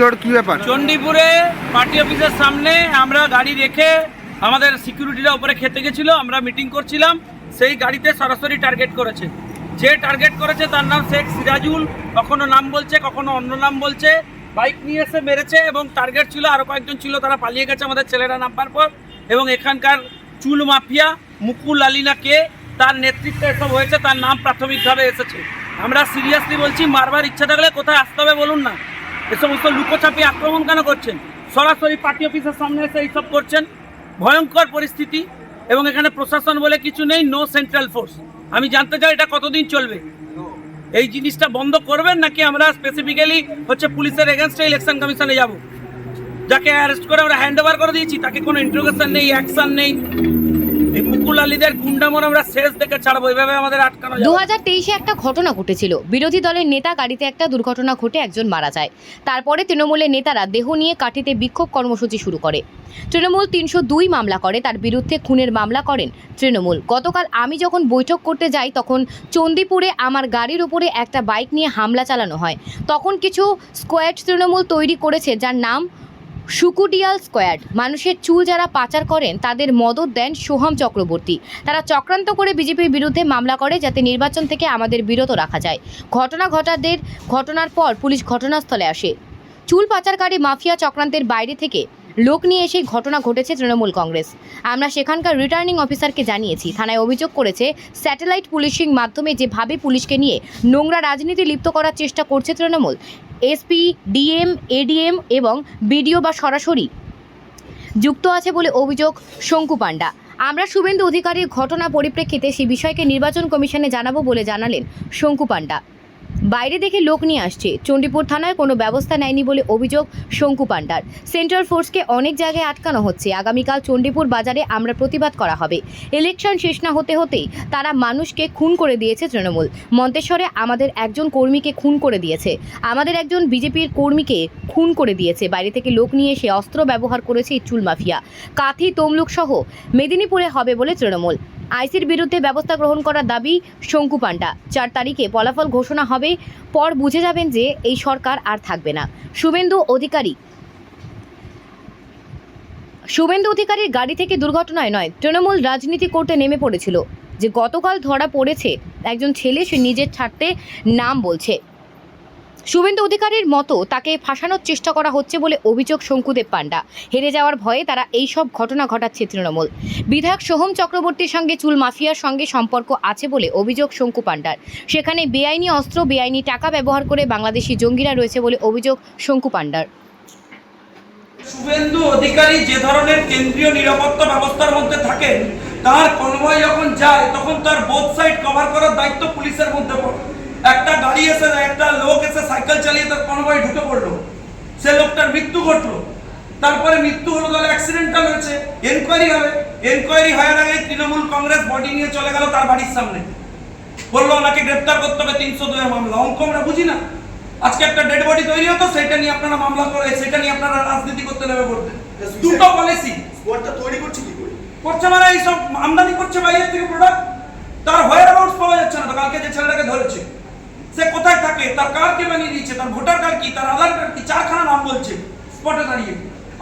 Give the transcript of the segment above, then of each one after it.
ব্যাপার? চণ্ডীপুরে পার্টি অফিসের সামনে আমরা গাড়ি রেখে আমাদের সিকিউরিটিরা উপরে খেতে গেছিল, আমরা মিটিং করছিলাম, সেই গাড়িতে সরাসরি টার্গেট করেছে। যে টার্গেট করেছে তার নাম শেখ সিরাজুল, কখনো নাম বলছে, কখনো অন্য নাম বলছে। বাইক নিয়ে এসে মেরেছে এবং টার্গেট ছিল আরও কয়েকজন ছিল, তারা পালিয়ে গেছে আমাদের ছেলেরা নাম্বার পর। এবং এখানকার চুল মাফিয়া, মুকুল আলিনা কে, তার নেতৃত্বে এসব হয়েছে, তার নাম প্রাথমিকভাবে এসেছে। আমরা সিরিয়াসলি বলছি, মারবার ইচ্ছা থাকলে কোথায় আসতে হবে বলুন না। এ সমস্ত লুকোচাপি আক্রমণ কেন করছেন? সরাসরি পার্টি অফিসের সামনে এসে এইসব করছেন? ভয়ঙ্কর পরিস্থিতি এবং এখানে প্রশাসন বলে কিছু নেই নো সেন্ট্রাল ফোর্স আমি জানতে চাই এটা কতদিন চলবে? এই জিনিসটা বন্ধ করবেন নাকি আমরা স্পেসিফিক্যালি হচ্ছে পুলিশের এগেনস্টে ইলেকশন কমিশনে যাব? যাকে অ্যারেস্ট করে আমরা হ্যান্ড ওভার করে দিয়েছি, তাকে কোনো ইন্ট্রোগেশন নেই অ্যাকশন নেই। দু হাজার তেইশে একটা ঘটনা ঘটেছিল। বিরোধী দলের নেতা গাড়িতে একটা দুর্ঘটনা ঘটে একজন মারা যায়। তারপরে তৃণমূলের নেতারা দেহ নিয়ে কাটিতে বিক্ষোভ কর্মসূচি শুরু করে। তৃণমূল তিনশো দুই মামলা করে, তার বিরুদ্ধে খুনের মামলা করেন তৃণমূল। গতকাল আমি যখন বৈঠক করতে যাই, তখন চণ্ডীপুরে আমার গাড়ির উপরে একটা বাইক নিয়ে হামলা চালানো হয়। তখন কিছু স্কোয়াড তৃণমূল তৈরি করেছে, যার নাম সুকুডিয়াল স্কোয়াড। মানুষের চুল যারা পাচার করেন, তাদের মদত দেন সোহম চক্রবর্তী। তারা চক্রান্ত করে বিজেপির বিরুদ্ধে মামলা করে যাতে নির্বাচন থেকে আমাদের বিরত রাখা যায়। ঘটনা ঘটাদের, ঘটনার পর পুলিশ ঘটনাস্থলে আসে। চুল পাচারকারী মাফিয়া চক্রান্তের বাইরে থেকে লোক নিয়ে এসে ঘটনা ঘটেছে তৃণমূল কংগ্রেস। আমরা সেখানকার রিটার্নিং অফিসারকে জানিয়েছি। থানায় অভিযোগ করেছে, স্যাটেলাইট পুলিশিং মাধ্যমে যেভাবে পুলিশকে নিয়ে নোংরা রাজনীতি লিপ্ত করার চেষ্টা করছে তৃণমূল এসপি, ডিএম, এডিএম এবং বিডিও বা সরাসরি যুক্ত আছে বলে অভিযোগ শঙ্কু পাণ্ডা। আমরা শুভেন্দু অধিকারীর ঘটনা পরিপ্রেক্ষিতে সেই বিষয়কে নির্বাচন কমিশনে জানাব বলে জানালেন শঙ্কু পাণ্ডা। বাইরে দেখে লোক নিয়ে আসছে। চণ্ডীপুর থানায় কোনো ব্যবস্থা নেয়নি বলে অভিযোগ শঙ্কু পাণ্ডার। সেন্ট্রাল ফোর্সকে অনেক জায়গায় আটকানো হচ্ছে। আগামীকাল চণ্ডীপুর বাজারে আমরা প্রতিবাদ করা হবে। ইলেকশন শেষ না হতে হতেই তারা মানুষকে খুন করে দিয়েছে তৃণমূল। মন্তেশ্বরে আমাদের একজন কর্মীকে খুন করে দিয়েছে। আমাদের একজন বিজেপির কর্মীকে খুন করে দিয়েছে। বাইরে থেকে লোক নিয়ে এসে অস্ত্র ব্যবহার করেছে ইচ্ছুল মাফিয়া। কাথি তমলুক সহ মেদিনীপুরে হবে বলে তৃণমূল। আইসির বিরুদ্ধে ব্যবস্থা গ্রহণ করার দাবি শঙ্কু পাণ্ডা। চার তারিখে ফলাফল ঘোষণা হবে, পর বুঝে যাবেন যে এই সরকার আর থাকবে না। শুভেন্দু অধিকারী। শুভেন্দু অধিকারীর গাড়ি থেকে দুর্ঘটনায় নয়, তৃণমূল রাজনীতি করতে নেমে পড়েছিল। যে গতকাল ধরা পড়েছে, একজন ছেলে সে নিজের ছাড়তে নাম বলছে। শুভেন্দু অধিকারীর মতো তাকে ফাঁসানোর চেষ্টা করা হচ্ছে বলে অভিযোগ শঙ্কুদেব পাণ্ডা। হেরে যাওয়ার ভয়ে তারা এই সব ঘটনা ঘটাচ্ছে তৃণমূল। বিধায়ক সোহম চক্রবর্তীর সঙ্গে চুল মাফিয়ার সঙ্গে সম্পর্ক আছে বলে অভিযোগ শঙ্কু পাণ্ডার। সেখানে বেআইনি অস্ত্র, বেআইনি টাকা ব্যবহার করে বাংলাদেশি জঙ্গিরা রয়েছে বলে অভিযোগ শঙ্কু পাণ্ডার। শুভেন্দু অধিকারী যে ধরনের কেন্দ্রীয় নিরাপত্তা ব্যবস্থার মধ্যে থাকেন, তার কনভয় যখন যায়, তখন তার বোথ সাইড কভার করার দায়িত্ব পুলিশের মধ্যে পড়ে। একটা গাড়ি এসে একটা লোক এসে সাইকেল চালিয়ে তার কনভয় ঢুকে পড়ল। সে লোকটার মৃত্যু ঘটলো। তারপরে মৃত্যু হলো তাহলে অ্যাক্সিডেন্টাল হয়েছে। এনকোয়ারি হবে। এনকোয়ারি হওয়ার আগে তৃণমূল কংগ্রেস বডি নিয়ে চলে গেল তার বাড়ির সামনে। বলল ওনাকে গ্রেপ্তার করতে হবে তিনশো দুয়ের মামলা। অঙ্ক আমরা বুঝি না। আজকে একটা ডেড বডি তৈরি হতো সেটা নিয়ে আপনারা মামলা করে সেটা নিয়ে আপনারা রাজনীতি করতে নেমে পড়তেন। দুটো পলিসি তৈরি করছে কি করে? করছে মানে এইসব আমদানি করছে বাইরের থেকে প্রোডাক্ট তার হোয়ার অ্যাবাউন্টস পাওয়া যাচ্ছে না তো কালকে যে ছেলেটাকে ধরেছে সে কোথায় থাকে তার কার কে বানিয়ে দিয়েছে তার ভোটার কার্ড কি, তার আধার কার্ড কি, চারখানা নাম বলছে স্পটে দাঁড়িয়ে।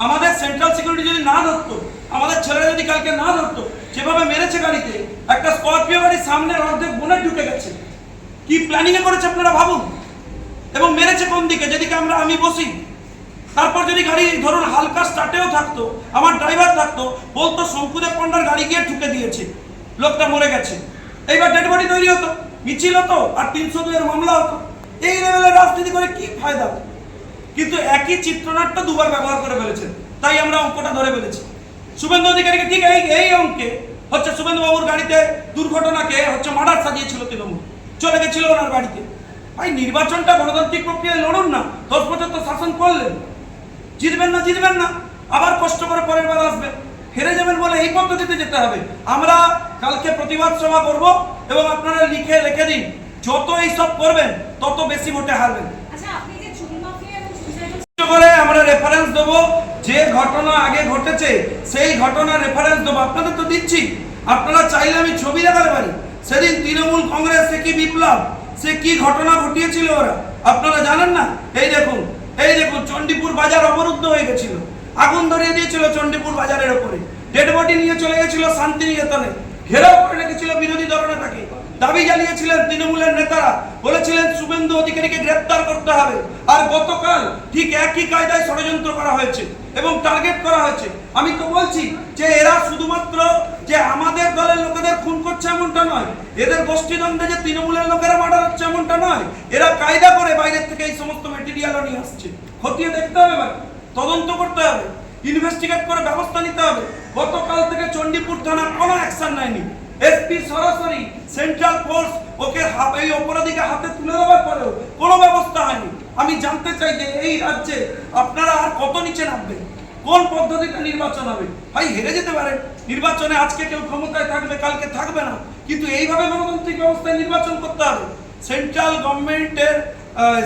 আমাদের সেন্ট্রাল সিকিউরিটি যদি না ধরতো, আমাদের ছেলেরা যদি কালকে না ধরতো, যেভাবে মেরেছে গাড়িতে, একটা স্করপিও গাড়ির সামনে অর্ধেক বোনের ঢুকে গেছে। কি প্ল্যানিং এ করেছে আপনারা ভাবুন? এবং মেরেছে কোন দিকে? যেদিকে আমরা, আমি বসি। তারপর যদি গাড়ি, ধরুন হালকা স্টার্টেও থাকতো, আমার ড্রাইভার থাকতো, বলতো শঙ্কুদেব পণ্ডার গাড়ি গিয়ে ঠুকে দিয়েছে, লোকটা মরে গেছে। এইবার ডেড বডি তৈরি হতো, মিছিল হতো, আর তিনশো দুইয়ের মামলা হতো। এই লেভেলের রাজনীতি করে কি ফায়দা? কিন্তু একই চিত্রনাট্য দুবার ব্যবহার করে ফেলেছেন। তাই আমরা অঙ্কটা ধরে ফেলেছি। শুভেন্দু অধিকারীকে ঠিক এই এই অঙ্কে হচ্ছে শুভেন্দু বাবুর গাড়িতে দুর্ঘটনাকে হচ্ছে মার্ডার সাজিয়েছিল তৃণমূল। চলে গেছিল ওনার বাড়িতে। ভাই, নির্বাচনটা গণতান্ত্রিক প্রক্রিয়ায় লড়ুন না। দশ বছর তো শাসন করলেন। জিতবেন না জিতবেন না। আবার কষ্ট করে পরের বার আসবে। হেরে যাবেন বলে এই পদ্ধতিতে যেতে হবে। আমরা কালকে প্রতিবাদ সভা করব এবং আপনারা লিখে লিখে দিন। যত এই সব করবেন তত বেশি ভোটে হারবেন। আচ্ছা করে আমরা রেফারেন্স দেবো যে ঘটনা আগে ঘটেছে সেই ঘটনার রেফারেন্স দেবো। আপনাদের তো দিচ্ছি। আপনারা চাইলে আমি ছবি দেখাতে পারি। সেদিন তৃণমূল কংগ্রেস সে কি বিপ্লব? সে কি ঘটনা ঘটিয়েছিল ওরা? আপনারা জানেন না? এই দেখুন এই দেখুন চণ্ডীপুর বাজার অবরুদ্ধ হয়ে গেছিল। আগুন ধরিয়ে দিয়েছিল চণ্ডীপুর বাজারের ওপরে। ডেড বডি নিয়ে চলে গেছিল শান্তিনিকেতনে। ঘেরাও করে রেখেছিল বিরোধী দলনেতাকে। দাবি জানিয়েছিলেন তৃণমূলের নেতারা। বলেছিলেন শুভেন্দু অধিকারীকে গ্রেপ্তার করতে হবে। আর গতকাল ঠিক একই কায়দায় ষড়যন্ত্র করা হয়েছে এবং টার্গেট করা হয়েছে। আমি তো বলছি যে এরা শুধুমাত্র যে আমাদের দলের লোকেদের খুন করছে এমনটা নয়, এদের গোষ্ঠীদ্বন্দ্বে যে তৃণমূলের লোকেরা মার্ডার হচ্ছে এমনটা নয়, এরা কায়দা করে বাইরের থেকে এই সমস্ত মেটেরিয়ালও নিয়ে আসছে। খতিয়ে দেখতে হবে ভাই, তদন্ত করতে হবে ইনভেস্টিগেট করে ব্যবস্থা নিতে হবে। গতকাল থেকে চণ্ডীপুর থানা কোনো অ্যাকশন নেয়নি। এসপি সরাসরি সেন্ট্রাল ফোর্স ওকে এই অপরাধীকে হাতে তুলে দেওয়ার পরেও কোনো ব্যবস্থা হয়নি। আমি জানতে চাই যে এই রাজ্যে আপনারা আর কত নিচে নামবেন? কোন পদ্ধতিতে নির্বাচন হবে? ভাই, হেরে যেতে পারে নির্বাচনে আজকে কেউ ক্ষমতায় থাকবে, কালকে থাকবে না। কিন্তু এইভাবে গণতান্ত্রিক ব্যবস্থায় নির্বাচন করতে হবে। সেন্ট্রাল গভর্নমেন্টের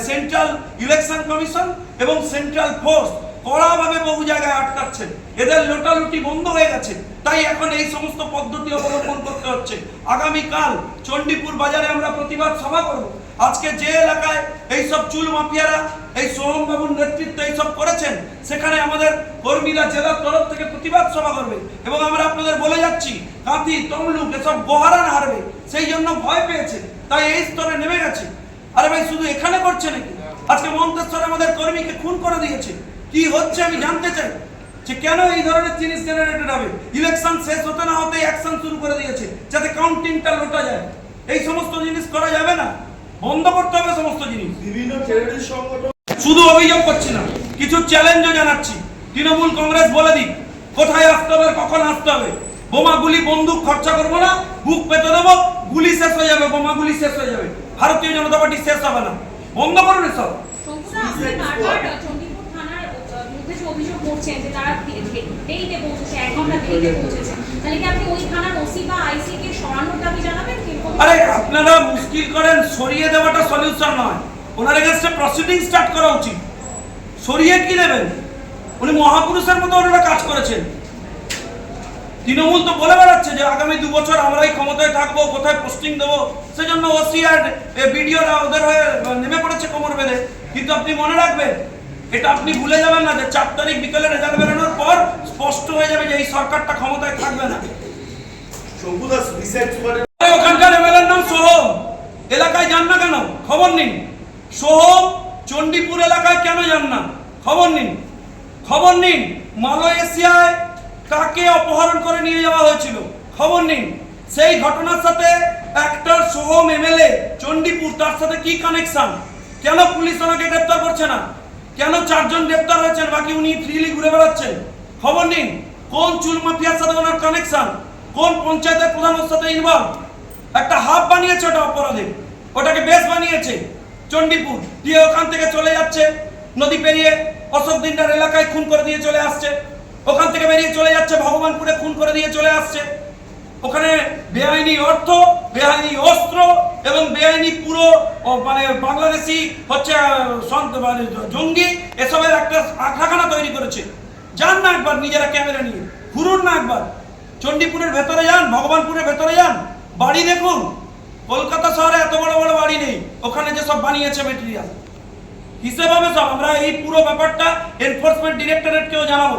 সেন্ট্রাল ইলেকশন কমিশন এবং সেন্ট্রাল ফোর্স কড়াভাবে বহু জায়গায় আটকাচ্ছেন। এদের লোটালুটি বন্ধ হয়ে গেছে। তাই এখন এই সমস্ত পদ্ধতি অবলম্বন করতে হচ্ছে। আগামীকাল চণ্ডীপুর বাজারে আমরা প্রতিবাদ সভা করব। আজকে যে এলাকায় এই সব চুল মাফিয়ারা, এই সোহম বাবুর নেতৃত্বে এইসব করেছেন, সেখানে আমাদের কর্মীরা জেলার তরফ থেকে প্রতিবাদ সভা করবে এবং আমরা আপনাদের বলে যাচ্ছি, কাঁথি, তমলুক, এসব গোহারান হারবে। সেই জন্য ভয় পেয়েছে। তাই এই স্তরে নেমে গেছে। আরে ভাই, শুধু এখানে করছে নাকি? আজকে মন্তেশ্বর আমাদের কর্মীকে খুন করে দিয়েছে। কি হচ্ছে আমি জানতে চাই। যে কেন এই ধরনের জিনিস জেনারেটেড হবে? ইলেকশন শেষ হতে না হতে অ্যাকশন শুরু করে দিয়েছে যাতে কাউন্টিংটা লোটা যায়। এই সমস্ত জিনিস করা যাবে না। বন্ধ করতে হবে সমস্ত জিনিস। বিভিন্ন টেররিস্ট সংগঠন শুধু অভিযোগ করছি না কিছু চ্যালেঞ্জও জানাচ্ছি। তৃণমূল কংগ্রেস বলে দিক কোথায় আসতে হবে কখন আসতে হবে? বোমা গুলি বন্দুক খরচা করব না বুক পেতে দেবো গুলি শেষ হয়ে যাবে বোমা গুলি শেষ হয়ে যাবে। ভারতীয় জনতা পার্টি শেষ হবে না। বন্ধ করুন এসব শঙ্কুদা, আপনি বারবার চণ্ডীপুর থানার আহ, বিরুদ্ধে যে অভিযোগ করছেন যে তারা দেরিতে পৌঁছেছে এক ঘণ্টা দেরিতে পৌঁছেছে। তাহলে কি আপনি ওই থানার ওসি বা আইসি কে সরানোর দাবি জানাবেন? আরে আপনারা মুশকিল করেন সরিয়ে দেওয়াটা সলিউশন নয়। ওনার এগেনস্টে প্রসিডিং স্টার্ট করা উচিত। সরিয়ে কি দেবেন উনি মহাপুরুষের মতো ওনারা কাজ করেছেন। তৃণমূল তো বলে বেড়াচ্ছে যে আগামী দু বছর আমরাই ক্ষমতায় থাকব কোথায় পোস্টিং দেবো? সেজন্য ওসি আর বিডিওরা ওদের হয়ে নেমে পড়েছে কোমর বেঁধে। কিন্তু আপনি মনে রাখবেন এটা আপনি ভুলে যাবেন না যে চার তারিখ বিকেলে রেজাল্ট বেরোনোর পর স্পষ্ট হয়ে যাবে যে এই সরকারটা ক্ষমতায় থাকবে না। ওখানকার এমএলএর নাম সোহম। এলাকায় যান না কেন? খবর নিন। সোহম চণ্ডীপুর এলাকায় কেন যান না? খবর নিন। খবর নিন মালয়েশিয়ায় কাকে অপহরণ করে নিয়ে যাওয়া হয়েছিল? খবর নিন। সেই ঘটনার সাথে একটার সোহম এমএলএ চণ্ডীপুর তার সাথে কি কানেকশন কেন পুলিশ ওনাকে গ্রেপ্তার করছে না? কেন চারজন গ্রেপ্তার হয়েছেন? বাকি উনি ফ্রিলি ঘুরে বেড়াচ্ছেন। খবর নিন, কোন চুল মাফিয়ার সাথে ওনার কানেকশন কোন পঞ্চায়েতের প্রধান ওর সাথে ইনভলভ একটা হাব বানিয়েছে ওটা অপরাধে। ওটাকে বেশ বানিয়েছে। চণ্ডীপুর, দিয়ে ওখান থেকে চলে যাচ্ছে। নদী পেরিয়ে অশোক দিনটার এলাকায় খুন করে দিয়ে চলে আসছে। ওখান থেকে বেরিয়ে চলে যাচ্ছে, ভগবানপুরে খুন করে দিয়ে চলে আসছে। ওখানে বেআইনি অর্থ, বেআইনি এবং বেআইনি পুরো মানে বাংলাদেশি হচ্ছে মানে জঙ্গি এসবের একটা আখাখানা তৈরি করেছে। যান না একবার নিজেরা ক্যামেরা নিয়ে, ঘুরুন না একবার। চণ্ডীপুরের ভেতরে যান, ভগবানপুরের ভেতরে যান। বাড়ি দেখুন, কলকাতা শহরে এত বড় বড় বাড়ি নেই, ওখানে যে সব বানিয়েছে মেটেরিয়াল হিসেব হবে সব, আমরা এই পুরো ব্যাপারটা এনফোর্সমেন্ট ডিরেক্টরেটকেও জানাব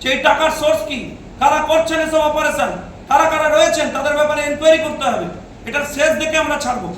যে এই টাকার সোর্স কি, কারা করছেন এসব অপারেশন কারা কারা রয়েছেন, তাদের ব্যাপারে এনকোয়ারি করতে হবে। এটার শেষ দেখে আমরা ছাড়বো।